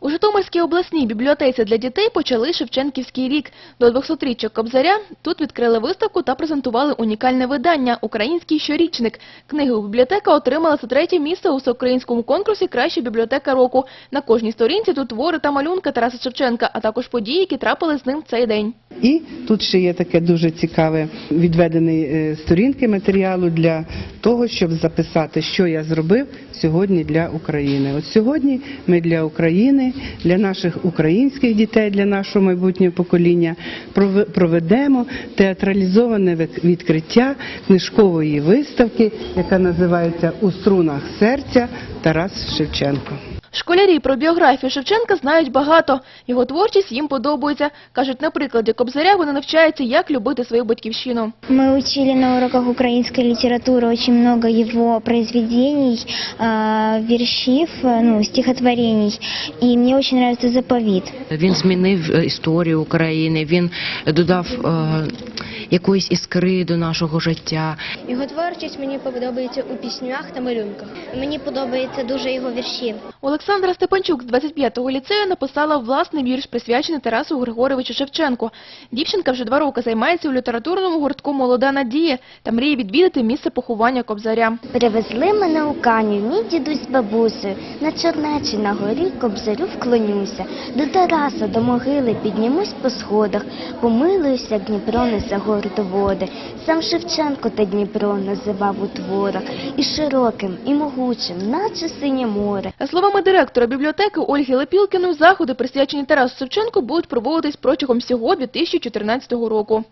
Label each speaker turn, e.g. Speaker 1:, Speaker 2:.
Speaker 1: У Житомирській обласній бібліотеці для дітей почали Шевченківський рік. До 200-річчя Кобзаря тут відкрили виставку та презентували унікальне видання «Український щорічник». Книгу бібліотека отримала за третє місце у всеукраїнському конкурсі «Краща бібліотека року». На кожній сторінці тут твори та малюнки Тараса Шевченка, а також події, які трапили з ним в цей день.
Speaker 2: І тут ще є таке дуже цікаве відведений е, сторінки матеріалу для того, щоб записати, що я зробив сьогодні для України. От сьогодні ми для України, для наших українських дітей, для нашого майбутнього покоління прове- проведемо театралізоване відкриття книжкової виставки, яка називається У струнах серця Тарас Шевченко.
Speaker 1: Школярі про біографію Шевченка знають багато. Його творчість їм подобається. Кажуть, на прикладі Кобзаря вони навчаються, як любити свою батьківщину.
Speaker 3: Мы учили на уроках очень много его произведений, а, вершив, а, ну, стихотворений. И мне очень нравится заповедь.
Speaker 4: Він змінив історію України, він додав е, якоїсь іскри до нашого життя.
Speaker 5: Його творчість мені подобається у піснях та малюнках. Мені подобається дуже його вірші.
Speaker 1: Олександра Степанчук з 25-го ліцею написала власний вірш, присвячений Тарасу Григоровичу Шевченку. Дівчинка вже два роки займається у літературному гуртку «Молода надія» та мріє відвідати місце поховання Кобзаря.
Speaker 3: Привезли мене у каню, мій дідусь з бабусею. На чорнечі на горі кобзарю вклонюся. До Тараса, до могили піднімусь по сходах. Помилуюся, Дніпро несе гордо води. Сам Шевченко та Дніпро називав у творах. І широким, і могучим, наче синє море.
Speaker 1: За словами директора бібліотеки Ольги Лепілкіної, заходи, присвячені Тарасу Шевченку, будуть проводитись протягом всього 2014 року.